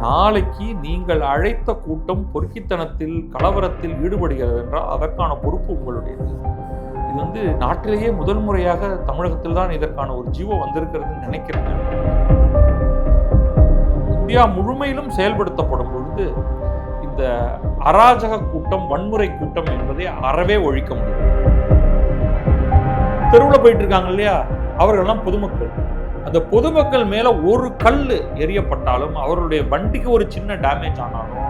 நாளைக்கு நீங்கள் அழைத்த கூட்டம் பொறுக்கித்தனத்தில் கலவரத்தில் ஈடுபடுகிறது என்றால் அதற்கான பொறுப்பு உங்களுடையது. இது வந்து நாட்டிலேயே முதல் முறையாக தமிழகத்தில் தான் இதற்கான ஒரு ஜீவோ வந்திருக்கிறதுன்னு நினைக்கிறேன் இந்தியா முழுமையிலும் செயல்படுத்தப்படும் பொழுது இந்த அராஜக கூட்டம் வன்முறை கூட்டம் என்பதை அறவே ஒழிக்க முடியும். தெருவில் போயிட்டு இருக்காங்க இல்லையா? அவர்கள்லாம் பொதுமக்கள். அந்த பொதுமக்கள் மேல ஒரு கல் எரியப்பட்டாலும் அவர்களுடைய வண்டிக்கு ஒரு சின்ன டேமேஜ் ஆனாலும்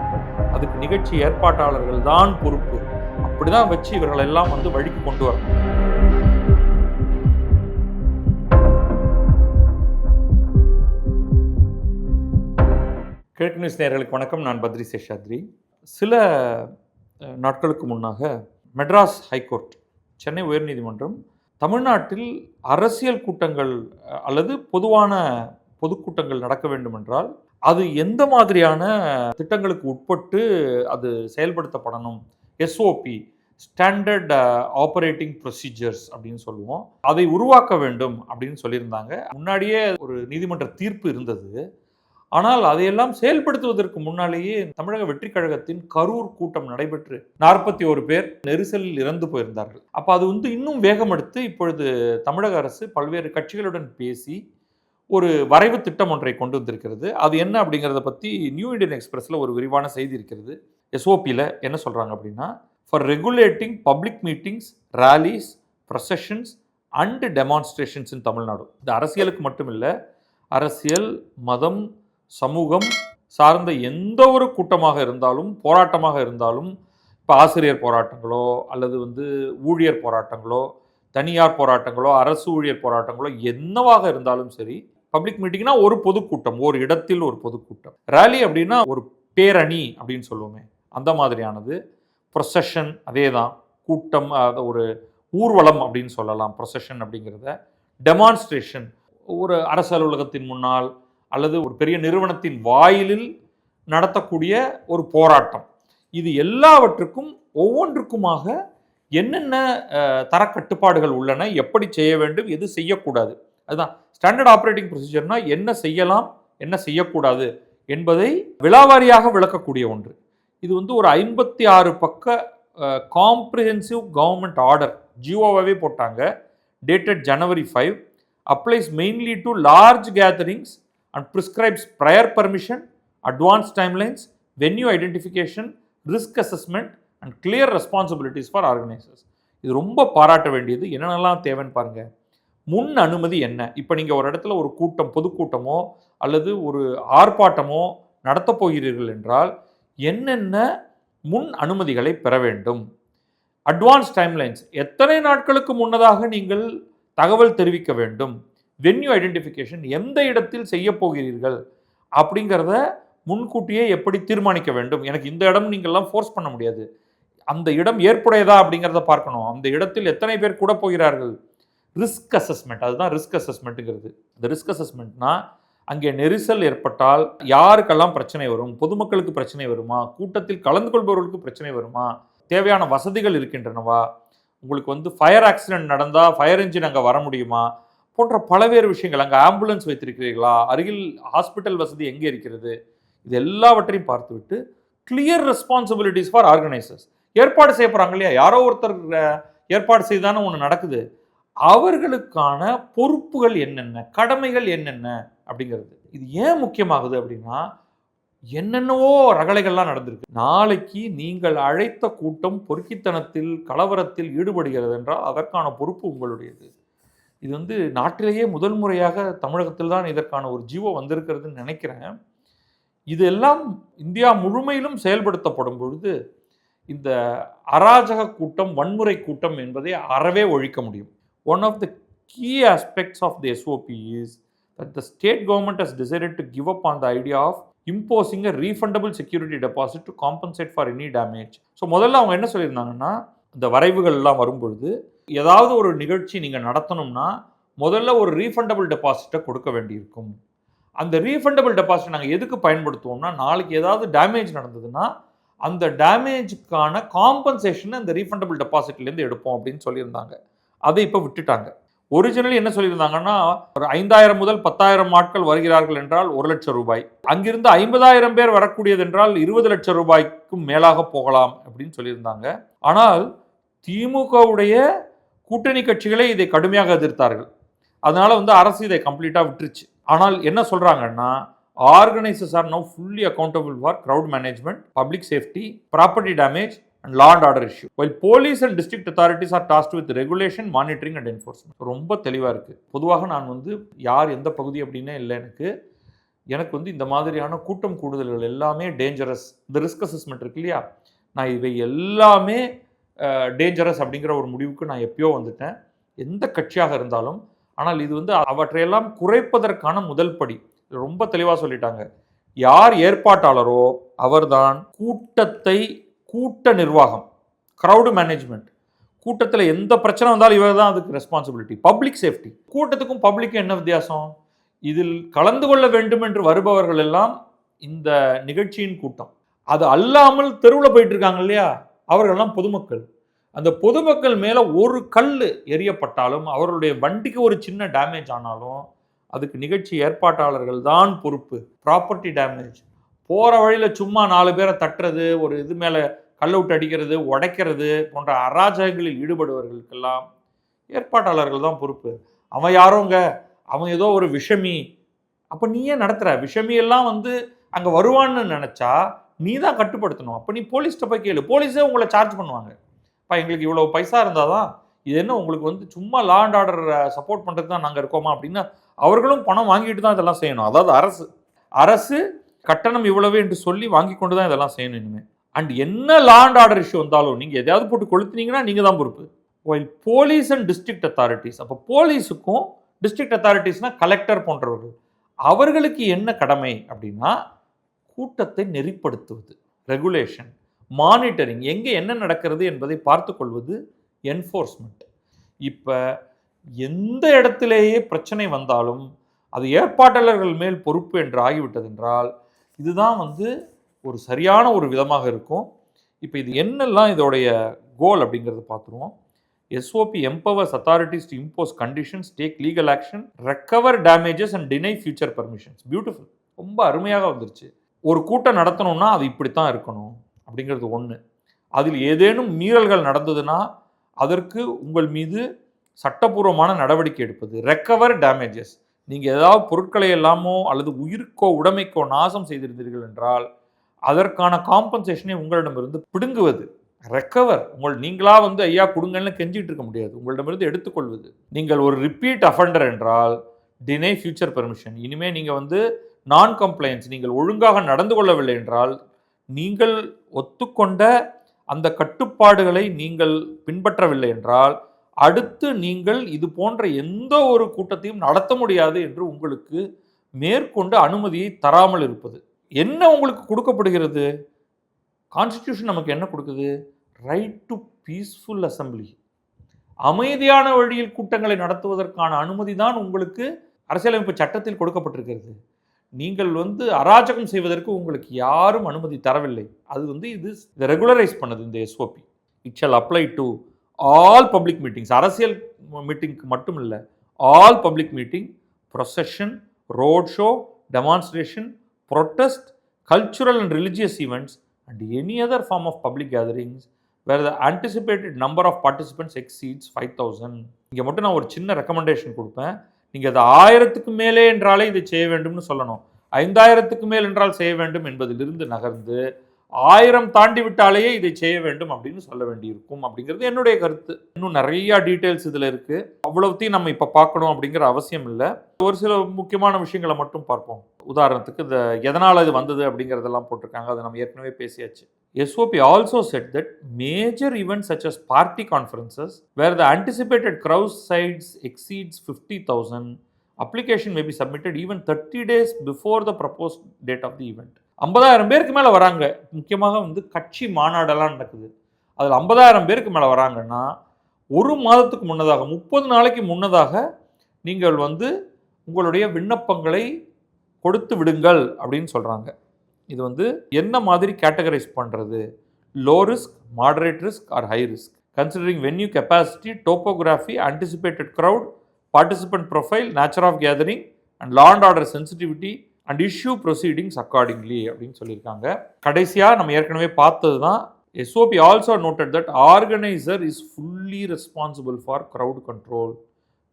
அதுக்கு நிகழ்ச்சி ஏற்பாட்டாளர்கள் தான் பொறுப்பு. அப்படிதான் வச்சு இவர்கள் எல்லாம் வந்து வழிக்கு கொண்டு வரணும். கிழக்கு நியூஸ் நேர்களுக்கு வணக்கம். நான் பத்ரி சேஷாத்ரி. சில நாட்களுக்கு முன்னாக மெட்ராஸ் ஹைகோர்ட் சென்னை உயர்நீதிமன்றம் தமிழ்நாட்டில் அரசியல் கூட்டங்கள் அல்லது பொதுவான பொதுக்கூட்டங்கள் நடக்க வேண்டுமென்றால் அது எந்த மாதிரியான திட்டங்களுக்கு உட்பட்டு அது செயல்படுத்தப்படணும்? எஸ்ஓபி ஸ்டாண்டர்ட் ஆப்ரேட்டிங் ப்ரொசீஜர்ஸ் அப்படின்னு சொல்லுவோம். அதை உருவாக்க வேண்டும் அப்படின்னு சொல்லியிருந்தாங்க. முன்னாடியே ஒரு நீதிமன்ற தீர்ப்பு இருந்தது. ஆனால் அதையெல்லாம் செயல்படுத்துவதற்கு முன்னாலேயே தமிழக வெற்றி கழகத்தின் கரூர் கூட்டம் நடைபெற்று நாற்பத்தி ஒரு பேர் நெரிசலில் இறந்து போயிருந்தார்கள். அப்போ அது வந்து இன்னும் வேகமெடுத்து இப்பொழுது தமிழக அரசு பல்வேறு கட்சிகளுடன் பேசி ஒரு வரைவு திட்டம் ஒன்றை கொண்டு வந்திருக்கிறது. அது என்ன அப்படிங்கிறத பற்றி நியூ இண்டியன் எக்ஸ்பிரஸில் ஒரு விரிவான செய்தி இருக்கிறது. எஸ்ஓபியில் என்ன சொல்கிறாங்க அப்படின்னா for regulating public meetings rallies processions and demonstrations in Tamil Nadu. இந்த அரசியலுக்கு மட்டும் இல்லை அரசியல் மதம் சமூகம் சார்ந்த எந்த ஒரு கூட்டமாக இருந்தாலும் போராட்டமாக இருந்தாலும் இப்போ ஆசிரியர் போராட்டங்களோ அல்லது வந்து ஊழியர் போராட்டங்களோ தனியார் போராட்டங்களோ அரசு ஊழியர் போராட்டங்களோ என்னவாக இருந்தாலும் சரி பப்ளிக் மீட்டிங்னா ஒரு பொதுக்கூட்டம் ஒரு இடத்தில் ஒரு பொதுக்கூட்டம். ரேலி அப்படின்னா ஒரு பேரணி அப்படின்னு சொல்லுவோமே அந்த மாதிரியானது. ப்ரொசஷன் அதே தான் கூட்டம் அதை ஒரு ஊர்வலம் அப்படின்னு சொல்லலாம் ப்ரொசஷன் அப்படிங்கிறத டெமான்ஸ்ட்ரேஷன் ஒரு அரசு அலுவலகத்தின் முன்னால் அல்லது ஒரு பெரிய நிறுவனத்தின் வாயிலில் நடத்தக்கூடிய ஒரு போராட்டம். இது எல்லாவற்றுக்கும் ஒவ்வொன்றுக்குமாக என்னென்ன தரக்கட்டுப்பாடுகள் உள்ளன எப்படி செய்ய வேண்டும் எது செய்யக்கூடாது. அதுதான். ஸ்டாண்டர்ட் ஆப்ரேட்டிங் ப்ரொசீஜர்னா என்ன செய்யலாம் என்ன செய்யக்கூடாது என்பதை விலாவாரியாக விளக்கக்கூடிய ஒன்று. இது வந்து ஒரு ஐம்பத்தி ஆறு பக்க காம்ப்ரிஹென்சிவ் கவர்மெண்ட் ஆர்டர் ஜியோவாகவே போட்டாங்க. Dated January five applies mainly to large gatherings and prescribes prior permission advance timelines venue identification risk assessment and clear responsibilities for organisers இது ரொம்ப பாராட்ட வேண்டியது. என்னென்னலாம் தேவைன்னு பாருங்கள் முன் அனுமதி என்ன? இப்போ நீங்கள் ஒரு இடத்துல ஒரு கூட்டம் பொதுக்கூட்டமோ அல்லது ஒரு ஆர்ப்பாட்டமோ நடத்தப் போகிறீர்கள் என்றால் என்னென்ன முன் அனுமதிகளை பெற வேண்டும்? அட்வான்ஸ் டைம்லைன்ஸ் எத்தனை நாட்களுக்கு முன்னதாக நீங்கள் தகவல் தெரிவிக்க வேண்டும்? வென்யூ ஐடென்டிஃபிகேஷன் எந்த இடத்தில் செய்ய போகிறீர்கள் அப்படிங்கிறத முன்கூட்டியே எப்படி தீர்மானிக்க வேண்டும்? எனக்கு இந்த இடம் நீங்கள்லாம் ஃபோர்ஸ் பண்ண முடியாது. அந்த இடம் ஏற்புடையதா அப்படிங்கிறத பார்க்கணும். அந்த இடத்தில் எத்தனை பேர் கூட போகிறார்கள்? ரிஸ்க் அசஸ்மெண்ட் அதுதான் ரிஸ்க் அசஸ்மெண்ட்டுங்கிறது இந்த ரிஸ்க் அசஸ்மெண்ட்னா அங்கே நெரிசல் ஏற்பட்டால் யாருக்கெல்லாம் பிரச்சனை வரும்? பொதுமக்களுக்கு பிரச்சனை வருமா? கூட்டத்தில் கலந்து கொள்பவர்களுக்கு பிரச்சனை வருமா? தேவையான வசதிகள் இருக்கின்றனவா? உங்களுக்கு வந்து ஃபயர் ஆக்சிடென்ட் நடந்தால் ஃபயர் என்ஜின் அங்கே வர முடியுமா? போன்ற பலவேறு விஷயங்கள். அங்கே ஆம்புலன்ஸ் வைத்திருக்கிறீர்களா? அருகில் ஹாஸ்பிட்டல் வசதி எங்கே இருக்கிறது? இது எல்லாவற்றையும் பார்த்துவிட்டு கிளியர் ரெஸ்பான்சிபிலிட்டிஸ் ஃபார் ஆர்கனைசர்ஸ் ஏற்பாடு செய்ய போகிறாங்க இல்லையா? யாரோ ஒருத்தர் ஏற்பாடு செய்தானே ஒன்று நடக்குது. அவர்களுக்கான பொறுப்புகள் என்னென்ன? கடமைகள் என்னென்ன? அப்படிங்கிறது. இது ஏன் முக்கியமாகுது அப்படின்னா என்னென்னவோ ரகலைகள்லாம் நடந்திருக்கு. நாளைக்கு நீங்கள் அழைத்த கூட்டம் பொறுக்கித்தனத்தில் கலவரத்தில் ஈடுபடுகிறது என்றால் அதற்கான பொறுப்பு உங்களுடையது. இது வந்து நாட்டிலேயே முதல் முறையாக தமிழகத்தில் தான் இதற்கான ஒரு ஜீவோ வந்திருக்கிறதுன்னு நினைக்கிறேன். இதெல்லாம் இந்தியா முழுமையிலும் செயல்படுத்தப்படும் பொழுது இந்த அராஜக கூட்டம் வன்முறை கூட்டம் என்பதை அறவே ஒழிக்க முடியும். One of the key aspects of the SOP is that the state government has decided to give up on the idea of imposing a refundable security deposit to compensate for any damage so முதல்ல அவங்க என்ன சொல்லியிருந்தாங்கன்னா இந்த வரைவுகள்லாம் வரும்பொழுது ஏதாவது ஒரு நிகழ்ச்சி நீங்கள் நடத்தணும்னா முதல்ல ஒரு ரீஃபண்டபிள் டெபாசிட்டை கொடுக்க வேண்டியிருக்கும். அந்த ரீஃபண்டபிள் டெபாசிட் நாங்கள் எதுக்கு பயன்படுத்துவோம்னா நாளைக்கு ஏதாவது டேமேஜ் நடந்ததுன்னா அந்த டேமேஜுக்கான காம்பன்சேஷன் அந்த ரீஃபண்டபிள் டெபாசிட்லேருந்து எடுப்போம் அப்படின்னு சொல்லியிருந்தாங்க. அதை இப்போ விட்டுட்டாங்க. ஒரிஜினலி என்ன சொல்லியிருந்தாங்கன்னா ஒரு ஐந்தாயிரம் முதல் பத்தாயிரம் ஆட்கள் வருகிறார்கள் என்றால் ஒரு லட்சம் ரூபாய். அங்கிருந்து ஐம்பதாயிரம் பேர் வரக்கூடியது என்றால் இருபது லட்சம் ரூபாய்க்கும் மேலாக போகலாம் அப்படின்னு சொல்லியிருந்தாங்க. ஆனால் திமுகவுடைய கூட்டணி கட்சிகளே இதை கடுமையாக எதிர்த்தார்கள். அதனால் வந்து அரசு இதை கம்ப்ளீட்டாக விட்டுருச்சு. ஆனால் என்ன சொல்கிறாங்கன்னா organisers are no fully accountable for crowd management public safety property damage and law and order issue while police and district authorities are tasked with regulation monitoring and enforcement ரொம்ப தெளிவாக இருக்குது பொதுவாக நான் வந்து யார் எந்த பகுதி அப்படின்னே இல்லை எனக்கு. எனக்கு வந்து இந்த மாதிரியான கூட்டம் கூடுதல்கள் எல்லாமே டேஞ்சரஸ் இந்த ரிஸ்க் அசஸ்மெண்ட் இருக்கு இல்லையா? நான் இவை எல்லாமே டேஞ்சரஸ் அப்படிங்கிற ஒரு முடிவுக்கு நான் எப்பயோ வந்துட்டேன். எந்த கட்சியாக இருந்தாலும் ஆனால் இது வந்து அவற்றையெல்லாம் குறைப்பதற்கான முதல் படி. ரொம்ப தெளிவாக சொல்லிட்டாங்க. யார் ஏற்பாட்டாளரோ அவர்தான் கூட்டத்தை கூட்ட நிர்வாகம் க்ரௌடு மேனேஜ்மெண்ட் கூட்டத்தில் எந்த பிரச்சனை வந்தாலும் இவர் தான் அதுக்கு ரெஸ்பான்சிபிலிட்டி பப்ளிக் சேஃப்டி கூட்டத்துக்கும் பப்ளிக்கும் என்ன வித்தியாசம்? இதில் கலந்து கொள்ள வேண்டும் என்று வருபவர்கள் எல்லாம் இந்த நிகழ்ச்சியின் கூட்டம். அது அல்லாமல் தெருவில் போயிட்டு இருக்காங்க இல்லையா? அவர்கள்லாம் பொதுமக்கள். அந்த பொதுமக்கள் மேலே ஒரு கல் எரியப்பட்டாலும் அவர்களுடைய வண்டிக்கு ஒரு சின்ன டேமேஜ் ஆனாலும் அதுக்கு நிகழ்ச்சி ஏற்பாட்டாளர்கள் தான் பொறுப்பு. ப்ராப்பர்ட்டி டேமேஜ் போகிற வழியில் சும்மா நாலு பேரை தட்டுறது ஒரு இது மேலே கல் விட்டு அடிக்கிறது உடைக்கிறது போன்ற அராஜகங்களில் ஈடுபடுவர்களுக்கெல்லாம் ஏற்பாட்டாளர்கள் தான் பொறுப்பு. அவன் யாரோங்க? அவன் ஏதோ ஒரு விஷமி. அப்போ நீ ஏன் நடத்துகிற விஷமியெல்லாம் வந்து அங்கே வருவான்னு நினச்சா நீ தான் கட்டுப்படுத்தணும். அப்போ நீ போலீஸ்கிட்ட போய் கேளு. போலீஸே உங்களை சார்ஜ் பண்ணுவாங்க. இப்போ எங்களுக்கு இவ்வளோ பைசா இருந்தால் தான் இது என்ன உங்களுக்கு வந்து சும்மா லா அண்ட் ஆர்டர் சப்போர்ட் பண்ணுறதுக்கு தான் நாங்கள் இருக்கோமா அப்படின்னா அவர்களும் பணம் வாங்கிட்டு தான் இதெல்லாம் செய்யணும். அதாவது அரசு. அரசு கட்டணம் இவ்வளவு என்று சொல்லி வாங்கி கொண்டு தான் இதெல்லாம் செய்யணும் இனிமேல் அண்ட் என்ன லா அண்ட் ஆர்டர் இஷ்யூ வந்தாலும் நீங்கள் எதையாவது போட்டு கொளுத்துனீங்கன்னா நீங்கள் தான் பொறுப்பு. While police and district authorities அப்போ போலீஸுக்கும் டிஸ்ட்ரிக்ட் அத்தாரிட்டிஸ்னால் கலெக்டர் போன்றவர்கள். அவர்களுக்கு என்ன கடமை அப்படின்னா கூட்டத்தை நெறிப்படுத்துவது ரெகுலேஷன் மானிட்டரிங் எங்கே என்ன நடக்கிறது என்பதை பார்த்து கொள்வது என்ஃபோர்ஸ்மெண்ட் இப்போ எந்த இடத்திலேயே பிரச்சனை வந்தாலும் அது ஏற்பாட்டாளர்கள் மேல் பொறுப்பு என்று ஆகிவிட்டது என்றால் இதுதான் வந்து ஒரு சரியான ஒரு விதமாக இருக்கும். இப்போ இது என்னெல்லாம் இதோடைய கோல் அப்படிங்கிறத பார்த்துருவோம். SOP empowers authorities to impose conditions take legal action recover damages and deny future permissions beautiful ரொம்ப அருமையாக வந்துருச்சு. ஒரு கூட்டம் நடத்தணும்னா அது இப்படித்தான் இருக்கணும் அப்படிங்கிறது ஒன்று அதில் ஏதேனும் மீறல்கள் நடந்ததுன்னா அதற்கு உங்கள் மீது சட்டபூர்வமான நடவடிக்கை எடுப்பது. ரெக்கவர் டேமேஜஸ் நீங்கள் ஏதாவது பொருட்களை எல்லாமோ அல்லது உயிருக்கோ உடைமைக்கோ நாசம் செய்திருந்தீர்கள் என்றால் அதற்கான காம்பன்சேஷனை உங்களிடமிருந்து பிடுங்குவது. ரெக்கவர் உங்கள் நீங்களா வந்து ஐயா கொடுங்கன்னு கெஞ்சிட்டு இருக்க முடியாது. உங்களிடமிருந்து எடுத்துக்கொள்வது. நீங்கள் ஒரு ரிப்பீட் அஃபண்டர் என்றால் டினை ஃபியூச்சர் பெர்மிஷன் இனிமேல் நீங்கள் வந்து நான் கம்ப்ளைன்ஸ் நீங்கள் ஒழுங்காக நடந்து கொள்ளவில்லை என்றால் நீங்கள் ஒத்துக்கொண்ட அந்த கட்டுப்பாடுகளை நீங்கள் பின்பற்றவில்லை என்றால் அடுத்து நீங்கள் இது போன்ற எந்த ஒரு கூட்டத்தையும் நடத்த முடியாது என்று உங்களுக்கு மேற்கொண்டு அனுமதியை தராமல் இருப்பது. என்ன உங்களுக்கு கொடுக்கப்படுகிறது? கான்ஸ்டிடியூஷன் நமக்கு என்ன கொடுக்குது? ரைட் டு பீஸ்ஃபுல் அசம்பிளி அமைதியான வழியில் கூட்டங்களை நடத்துவதற்கான அனுமதி தான் உங்களுக்கு அரசியலமைப்பு சட்டத்தில் கொடுக்கப்பட்டிருக்கிறது. நீங்கள் வந்து அராஜகம் செய்வதற்கு உங்களுக்கு யாரும் அனுமதி தரவில்லை. அது வந்து இது இதை ரெகுலரைஸ் பண்ணது இந்த SOP it shall apply to all public meetings அரசியல் மீட்டிங்க்கு மட்டும் இல்லை all public meeting procession road show demonstration protest cultural and religious events and any other form of public gatherings gatherings where the anticipated number of participants exceeds 5000 இங்கே மட்டும் நான் ஒரு சின்ன recommendation கொடுப்பேன். நீங்கள் அது ஆயிரத்துக்கு மேலே என்றாலே இதை செய்ய வேண்டும்னு சொல்லணும். ஐந்தாயிரத்துக்கு மேல் என்றால் செய்ய வேண்டும் என்பதிலிருந்து நகர்ந்து ஆயிரம் தாண்டி விட்டாலேயே இதை செய்ய வேண்டும் அப்படின்னு சொல்ல வேண்டியிருக்கும் அப்படிங்கிறது என்னுடைய கருத்து. இன்னும் நிறைய டீட்டெயில்ஸ் இதில் இருக்குது அவ்வளவுத்தையும் நம்ம இப்போ பார்க்கணும் அப்படிங்கிற அவசியம் இல்லை. ஒரு சில முக்கியமான விஷயங்களை மட்டும் பார்ப்போம். உதாரணத்துக்கு இந்த எதனால் இது வந்தது அப்படிங்கிறதெல்லாம் போட்டிருக்காங்க. அதை நம்ம ஏற்கனவே பேசியாச்சு. SOP also set that major event such as party conferences where the anticipated crowds sides exceeds fifty thousand application may be submitted even thirty days before the propose date of the event ஐம்பதாயிரம் பேருக்கு மேலே வராங்க. முக்கியமாக வந்து கட்சி மாநாடெல்லாம் நடக்குது. அதில் ஐம்பதாயிரம் பேருக்கு மேலே வராங்கன்னா ஒரு மாதத்துக்கு முன்னதாக முப்பது நாளைக்கு முன்னதாக நீங்கள் வந்து உங்களுடைய விண்ணப்பங்களை கொடுத்து விடுங்கள் அப்படின்னு சொல்கிறாங்க இது வந்து என்ன மாதிரி கேட்டகரைஸ் பண்ணுறது low risk moderate risk or high risk considering venue capacity topography anticipated crowd participant profile nature of gathering and law and order sensitivity and issue proceedings accordingly அப்படின்னு சொல்லியிருக்காங்க. கடைசியாக நம்ம ஏற்கனவே பார்த்தது தான் SOP also noted that organiser is fully responsible for crowd control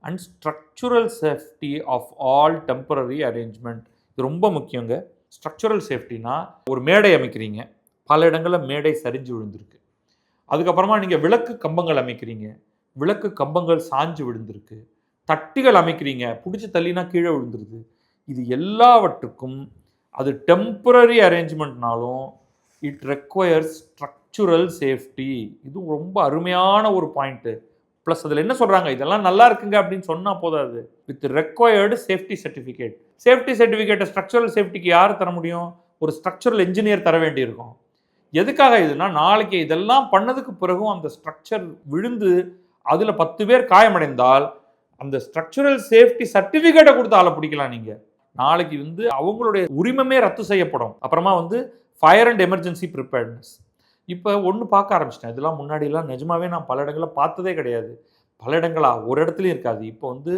and structural safety of all temporary arrangement இது ரொம்ப முக்கியங்க. ஸ்ட்ரக்சுரல் சேஃப்டினா ஒரு மேடை அமைக்கிறீங்க. பல இடங்களில் மேடை சரிஞ்சு விழுந்திருக்கு. அதுக்கப்புறமா நீங்கள் விளக்கு கம்பங்கள் அமைக்கிறீங்க. விளக்கு கம்பங்கள் சாஞ்சு விழுந்திருக்கு. தட்டிகள் அமைக்கிறீங்க. பிடிச்சி தள்ளினா கீழே விழுந்துருது. இது எல்லாவற்றுக்கும் அது டெம்பரரி அரேஞ்ச்மெண்ட்னாலும் இட் ரெக்வயர்ஸ் ஸ்ட்ரக்சுரல் சேஃப்டி இது ரொம்ப அருமையான ஒரு பாயிண்ட்டு ப்ளஸ் அதில் என்ன சொல்கிறாங்க இதெல்லாம் நல்லா இருக்குங்க அப்படின்னு சொன்னால் போதாது. With required safety certificate safety சர்டிஃபிகேட்டை ஸ்ட்ரக்சரல் சேஃப்டிக்கு யார் தர முடியும்? ஒரு ஸ்ட்ரக்சரல் இன்ஜினியர் தர வேண்டியிருக்கும். எதுக்காக இதுனா நாளைக்கு இதெல்லாம் பண்ணதுக்கு பிறகும் அந்த ஸ்ட்ரக்சர் விழுந்து அதில் பத்து பேர் காயமடைந்தால் அந்த ஸ்ட்ரக்சரல் சேஃப்டி சர்டிஃபிகேட்டை கொடுத்து ஆளை பிடிக்கலாம் நீங்கள் நாளைக்கு வந்து அவங்களுடைய உரிமமே ரத்து செய்யப்படும். அப்புறமா வந்து ஃபயர் அண்ட் எமர்ஜென்சி ப்ரிப்பேர்ட்னஸ் இப்போ ஒன்று பார்க்க ஆரம்பிச்சிட்டேன். இதெல்லாம் முன்னாடிலாம் நிஜமாவே நான் பல இடங்களில் பார்த்ததே கிடையாது. பல இடங்களா? ஒரு இடத்துலையும் இருக்காது. இப்போ வந்து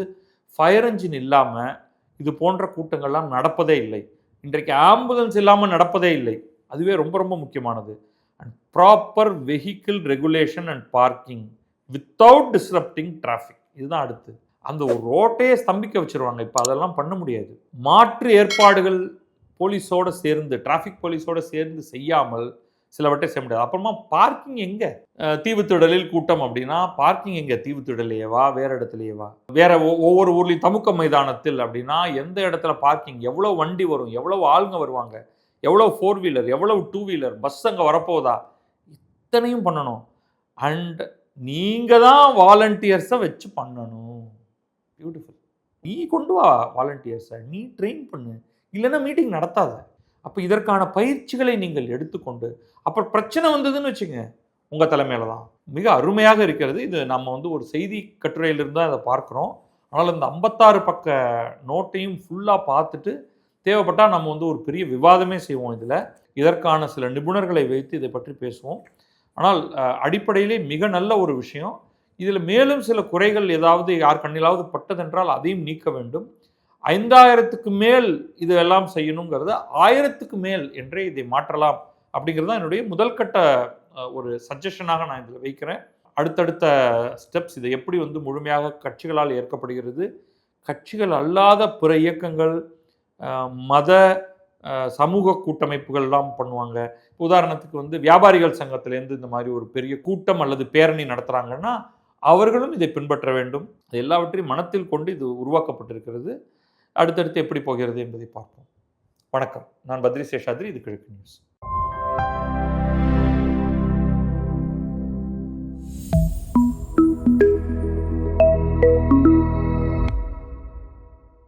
ஃபயர் என்ஜின் இல்லாமல் இது போன்ற கூட்டங்கள்லாம் நடப்பதே இல்லை. இன்றைக்கு ஆம்புலன்ஸ் இல்லாமல் நடப்பதே இல்லை. அதுவே ரொம்ப ரொம்ப முக்கியமானது. And proper vehicle regulation and parking without disrupting traffic இதுதான் அடுத்து. அந்த ஒரு ரோட்டையே ஸ்தம்பிக்க வச்சிருவாங்க. இப்போ அதெல்லாம் பண்ண முடியாது. மாற்று ஏற்பாடுகள் போலீஸோட சேர்ந்து டிராஃபிக் போலீஸோட சேர்ந்து செய்யாமல் சிலவற்றை செய்ய முடியாது. அப்புறமா பார்க்கிங் எங்கே? தீவுத்திடலில் கூட்டம் அப்படின்னா பார்க்கிங் எங்கே? தீவுத்திடலையேவா வேறு இடத்துலையேவா வேற ஒ- ஒவ்வொரு ஊர்லேயும் தமுக்க மைதானத்தில் அப்படின்னா எந்த இடத்துல பார்க்கிங் எவ்வளோ வண்டி வரும்? எவ்வளோ ஆளுங்க வருவாங்க? எவ்வளோ ஃபோர் வீலர் எவ்வளோ டூ வீலர் பஸ் அங்கே வரப்போதா இத்தனையும் பண்ணணும். அண்ட் நீங்கள் தான் வாலண்டியர்ஸை வச்சு பண்ணணும். பியூட்டிஃபுல் நீ கொண்டு வா வாலண்டியர்ஸை நீ ட்ரெயின் பண்ணு. இல்லைன்னா மீட்டிங் நடத்தாத. அப்போ இதற்கான பயிற்சிகளை நீங்கள் எடுத்துக்கொண்டு அப்புறம் பிரச்சனை வந்ததுன்னு வச்சுங்க உங்கள் தலைமையில தான். மிக அருமையாக இருக்கிறது. இது நம்ம வந்து ஒரு செய்தி கட்டுரையிலிருந்து தான் இதை பார்க்குறோம். ஆனால் இந்த ஐம்பத்தாறு பக்க நோட்டையும் ஃபுல்லாக பார்த்துட்டு தேவைப்பட்டால் நம்ம வந்து ஒரு பெரிய விவாதமே செய்வோம் இதில். இதற்கான சில நிபுணர்களை வைத்து இதை பற்றி பேசுவோம். ஆனால் அடிப்படையிலே மிக நல்ல ஒரு விஷயம். இதில் மேலும் சில குறைகள் ஏதாவது யார் கண்ணிலாவது பட்டதென்றால் அதையும் நீக்க வேண்டும். ஐந்தாயிரத்துக்கு மேல் இதெல்லாம் செய்யணுங்கிறத ஆயிரத்துக்கு மேல் என்றே இதை மாற்றலாம் அப்படிங்கிறது தான் என்னுடைய முதல் கட்ட ஒரு சஜஷனாக நான் இதில் வைக்கிறேன். அடுத்தடுத்த ஸ்டெப்ஸ் இதை எப்படி வந்து முழுமையாக கட்சிகளால் ஏற்கப்படுகிறது. கட்சிகள் அல்லாத பிற இயக்கங்கள் மத சமூக கூட்டமைப்புகள்லாம் பண்ணுவாங்க. உதாரணத்துக்கு வந்து வியாபாரிகள் சங்கத்திலேருந்து இந்த மாதிரி ஒரு பெரிய கூட்டம் அல்லது பேரணி நடத்துகிறாங்கன்னா அவர்களும் இதை பின்பற்ற வேண்டும். இது எல்லாவற்றையும் மனத்தில் கொண்டு இது உருவாக்கப்பட்டிருக்கிறது. அடுத்தடுத்து எப்படி போகிறது என்பதை பார்ப்போம். வணக்கம். நான் பத்ரி சேஷாத்ரி இது கிழக்கு நியூஸ்.